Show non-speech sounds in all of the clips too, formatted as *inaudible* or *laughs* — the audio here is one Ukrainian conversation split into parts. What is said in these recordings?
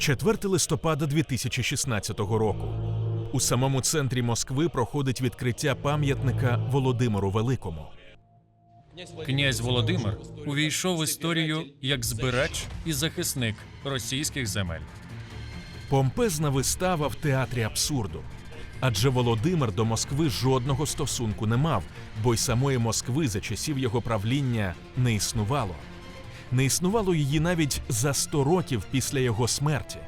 4 листопада 2016 року. У самому центрі Москви проходить відкриття пам'ятника Володимиру Великому. Князь Володимир увійшов в історію як збирач і захисник російських земель. Помпезна вистава в театрі абсурду. Адже Володимир до Москви жодного стосунку не мав, бо й самої Москви за часів його правління не існувало. Не існувало її навіть за 100 років після його смерті.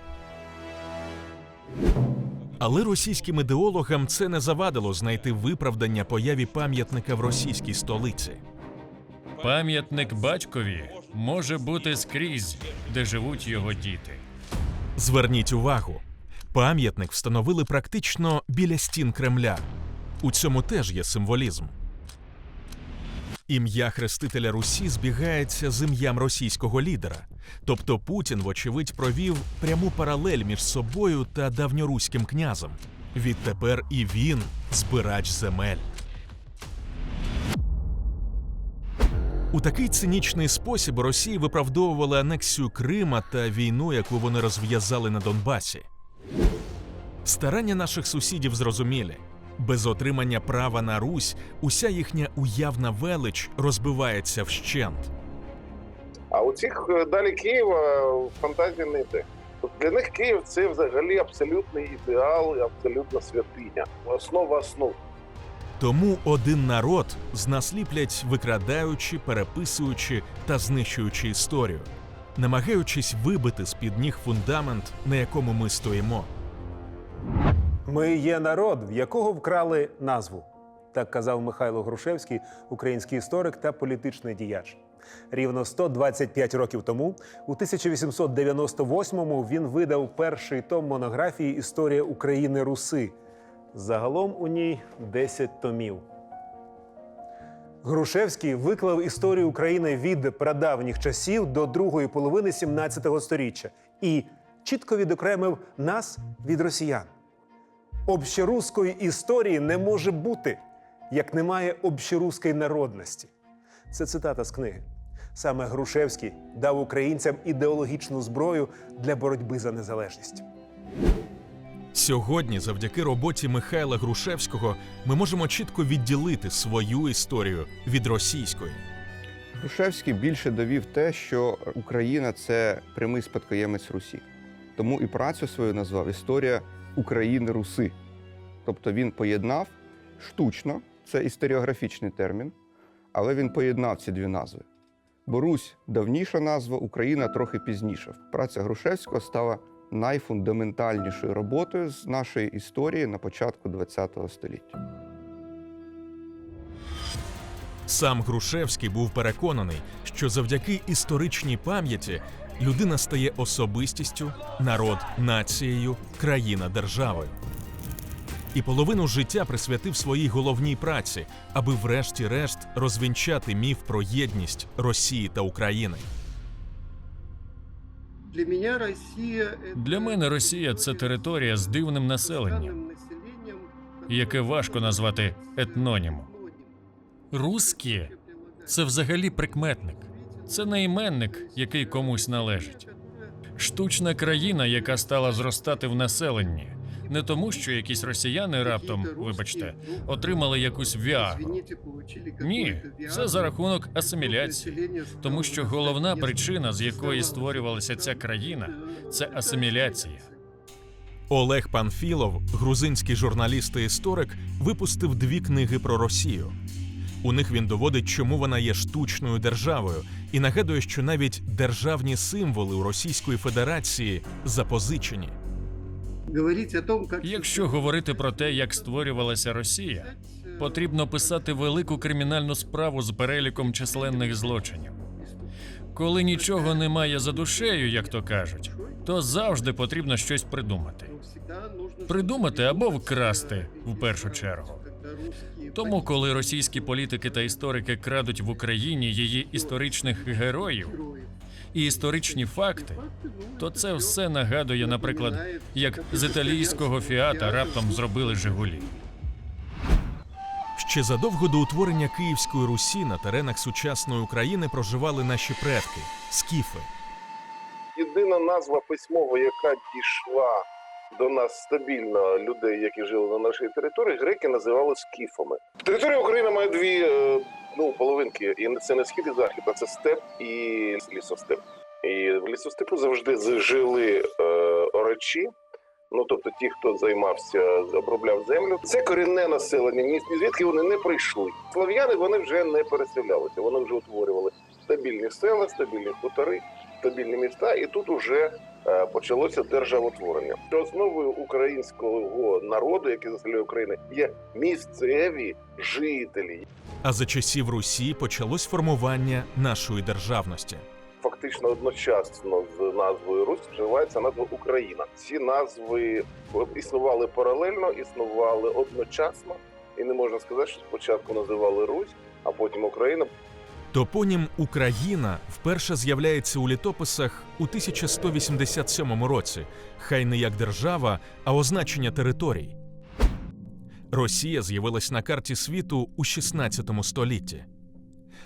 Але російським ідеологам це не завадило знайти виправдання появі пам'ятника в російській столиці. Пам'ятник батькові може бути скрізь, де живуть його діти. Зверніть увагу, пам'ятник встановили практично біля стін Кремля. У цьому теж є символізм. Ім'я хрестителя Русі збігається з ім'ям російського лідера. Тобто Путін, вочевидь, провів пряму паралель між собою та давньоруським князем. Відтепер і він збирач земель. У такий цинічний спосіб Росія виправдовувала анексію Крима та війну, яку вони розв'язали на Донбасі. Старання наших сусідів зрозумілі. Без отримання права на Русь уся їхня уявна велич розбивається вщент. А у цих е, далі Києва фантазії не йде. Для них Київ це взагалі абсолютний ідеал і абсолютна святиня. Основа основ. Тому один народ з нас ліплять, викрадаючи, переписуючи та знищуючи історію, намагаючись вибити з під ніг фундамент, на якому ми стоїмо. Ми є народ, в якого вкрали назву. Так казав Михайло Грушевський, український історик та політичний діяч. Рівно 125 років тому, у 1898-му, він видав перший том монографії Історія України Руси. Загалом у ній 10 томів. Грушевський виклав історію України від прадавніх часів до другої половини 17 століття і чітко відокремив нас від росіян. Общеруської історії не може бути, як немає общеруської народності. Це цитата з книги. Саме Грушевський дав українцям ідеологічну зброю для боротьби за незалежність. Сьогодні, завдяки роботі Михайла Грушевського, ми можемо чітко відділити свою історію від російської. Грушевський більше довів те, що Україна це прямий спадкоємець Русі. Тому і працю свою назвав Історія України Руси. Тобто він поєднав штучно, це історіографічний термін, але він поєднав ці дві назви. Бо Русь давніша назва, Україна трохи пізніша. Праця Грушевського стала найфундаментальнішою роботою з нашої історії на початку ХХ століття. Сам Грушевський був переконаний, що завдяки історичній пам'яті людина стає особистістю, народ нацією, країна державою. І половину життя присвятив своїй головній праці, аби врешті-решт розвінчати міф про єдність Росії та України. Для меня Россия Для мене Росія це територія з дивним населенням, яке важко назвати етнонімом. Русські це взагалі прикметник, це не іменник, який комусь належить. Штучна країна, яка стала зростати в населенні, не тому, що якісь росіяни раптом, вибачте, отримали якусь віагру. Ні, це за рахунок асиміляції. Тому що головна причина, з якої створювалася ця країна, це асиміляція. Олег Панфілов, грузинський журналіст і історик, випустив дві книги про Росію. У них він доводить, чому вона є штучною державою, і нагадує, що навіть державні символи у Російської Федерації запозичені. Говорить о том, как Якщо говорити про те, як створювалася Росія, потрібно писати велику кримінальну справу з переліком численних злочинів. Коли нічого немає за душею, як то кажуть, то завжди потрібно щось придумати. нужно Придумати або вкрасти в першу чергу. Тому, коли російські політики та історики крадуть в Україні її історичних героїв і історичні факти, то це все нагадує, наприклад, як з італійського фіата раптом зробили Жигулі. Ще задовго до утворення Київської Русі на теренах сучасної України проживали наші предки скіфи. єдина назва письмова, яка дійшла до нас стабільно людей, які жили на нашій території, греки називали скіфами. Територія України має дві е, ну, половинки, і це не схід і захід, а це степ і лісостеп. І в лісостепу завжди жили е, орачі. Ну, тобто ті, хто займався, обробляв землю, це корінне населення. Ні, звідки вони не прийшли. Слов'яни вони вже не переселялися. Вони вже утворювали стабільні села, стабільні хутори, стабільні міста, і тут уже е, почалося державотворення. Основою українського народу, який заселяє Україну, є місцеві жителі. А за часів Русі почалось формування нашої державності. Фактично одночасно з назвою Русь вживається назва Україна. Ці назви існували паралельно, існували одночасно, і не можна сказати, що спочатку називали Русь, а потім Україна. Топонім Україна вперше з'являється у літописах у 1187 році, хай не як держава, а означення територій. Росія з'явилась на карті світу у 16 столітті.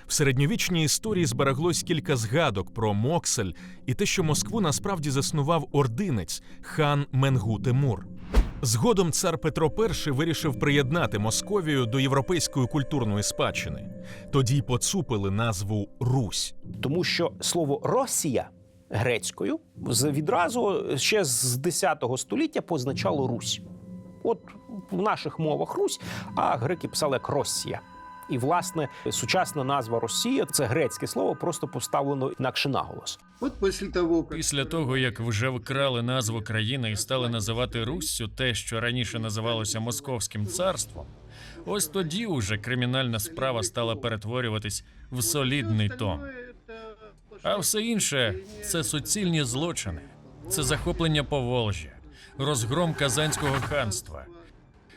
В середньовічній історії збереглось кілька згадок про Моксель і те, що Москву насправді заснував ординець хан Менгу Тимур. Згодом цар Петро І вирішив приєднати Московію до європейської культурної спадщини. Тоді й поцупили назву Русь. тому що слово Росія грецькою відразу ще з 10 століття позначало Русь. От в наших мовах Русь, а греки писали як Росія. І власне сучасна назва Росія це грецьке слово, просто поставлено інакше наголос. Вот после того. Після того, як вже вкрали назву країни і стали називати Руссю те, що раніше називалося Московським царством, ось тоді уже кримінальна справа стала перетворюватись в солідний тон. А все інше це суцільні злочини, це захоплення Поволжя, розгром Казанського ханства,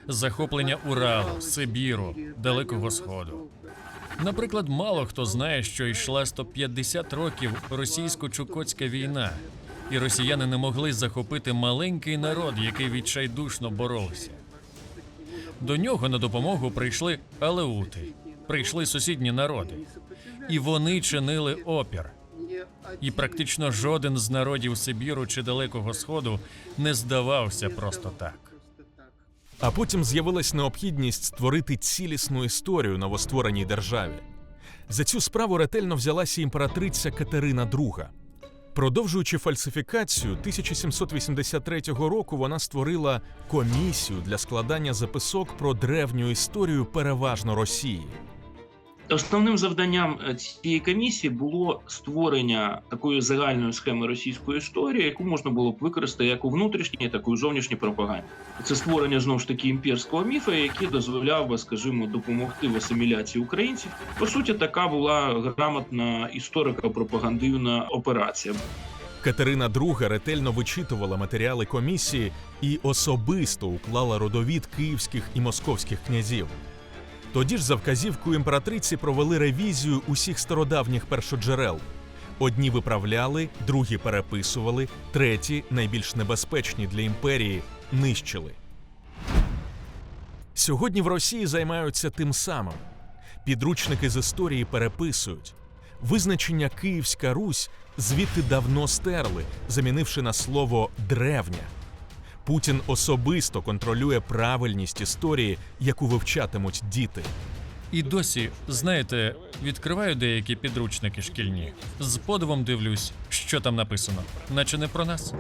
захоплення Уралу, Сибіру, Далекого Сходу. Наприклад, мало хто знає, що йшла 150 років російсько-чукотська війна, і росіяни не могли захопити маленький народ, який відчайдушно боровся. До нього на допомогу прийшли алеути, прийшли сусідні народи, і вони чинили опір. І практично жоден з народів Сибіру чи Далекого Сходу не здавався просто так. А потім з'явилась необхідність створити цілісну історію новоствореній державі. За цю справу ретельно взялася імператриця Катерина II. Продовжуючи фальсифікацію, 1783 року вона створила комісію для складання записок про древню історію переважно Росії. Основним завданням е, цієї комісії було створення такої загальної схеми російської історії, яку можна було б використати як у внутрішній, так і у зовнішній пропаганді. Це створення знову ж таки імперського міфа, який дозволяв би, скажімо, допомогти в асиміляції українців. По суті, така була грамотна історико-пропагандивна операція. Катерина II ретельно вичитувала матеріали комісії і особисто уклала родовід київських і московських князів. Тоді ж за вказівкою імператриці провели ревізію усіх стародавніх першоджерел. Одні виправляли, другі переписували, треті, найбільш небезпечні для імперії, нищили. Сьогодні в Росії займаються тим самим. Підручники з історії переписують. Визначення Київська Русь звідти давно стерли, замінивши на слово древня. Путін особисто контролює правильність історії, яку вивчатимуть діти. І досі, знаєте, відкриваю деякі підручники шкільні. З подивом дивлюсь, що там написано, наче не про нас.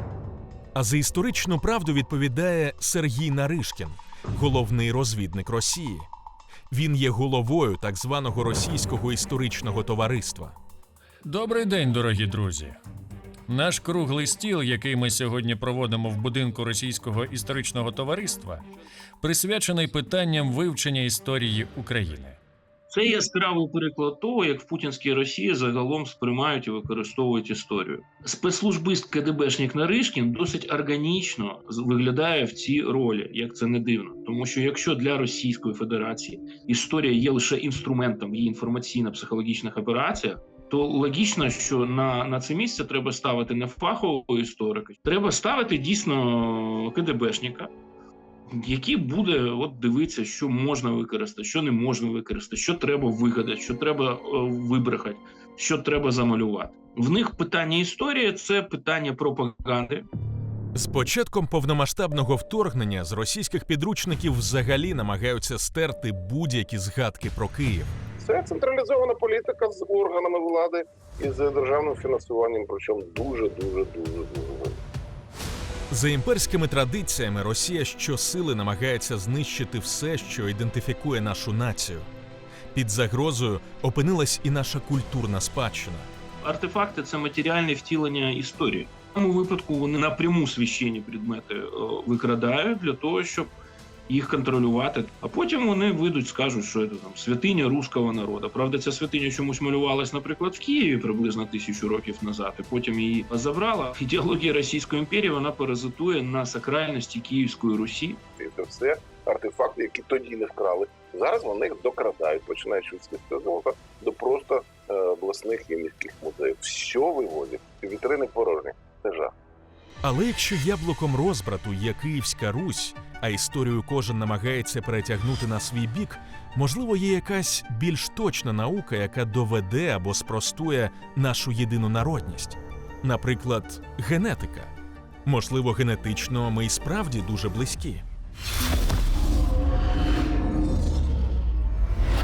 А за історичну правду відповідає Сергій Наришкін, головний розвідник Росії. Він є головою так званого російського історичного товариства. Добрий день, дорогі друзі. Наш круглий стіл, який ми сьогодні проводимо в будинку Російського історичного товариства, присвячений питанням вивчення історії України. Це яскравий приклад того, як в путінській Росії загалом сприймають і використовують історію. Спецслужбист КДБшник Наришкін досить органічно виглядає в цій ролі, як це не дивно. Тому що якщо для Російської Федерації історія є лише інструментом її інформаційно-психологічних операціях. То логічно, що на, на це місце треба ставити не фахового історика, треба ставити дійсно КДБшника, який буде от дивитися, що можна використати, що не можна використати, що треба вигадати, що треба е, вибрехати, що треба замалювати. В них питання історії це питання пропаганди. З початком повномасштабного вторгнення з російських підручників взагалі намагаються стерти будь-які згадки про Київ. Це централізована політика з органами влади і з державним фінансуванням, причому дуже, дуже, дуже, дуже. За імперськими традиціями Росія щосили намагається знищити все, що ідентифікує нашу націю. Під загрозою опинилась і наша культурна спадщина. Артефакти це матеріальне втілення історії. В цьому випадку вони напряму священні предмети е, викрадають для того, щоб їх контролювати. А потім вони вийдуть, скажуть, що це там святиня руського народу. Правда, ця святиня чомусь малювалась, наприклад, в Києві приблизно тисячу років назад, і потім її забрала. *laughs* Ідеологія Російської імперії вона паразитує на сакральності Київської Русі. Це все артефакти, які тоді не вкрали. Зараз вони їх докрадають, починаючи від світового золота до просто е, обласних і міських музеїв. Все вивозять. Вітрини порожні. Це жах. Але якщо яблуком розбрату є Київська Русь, а історію кожен намагається перетягнути на свій бік, можливо, є якась більш точна наука, яка доведе або спростує нашу єдину народність. Наприклад, генетика. Можливо, генетично ми і справді дуже близькі.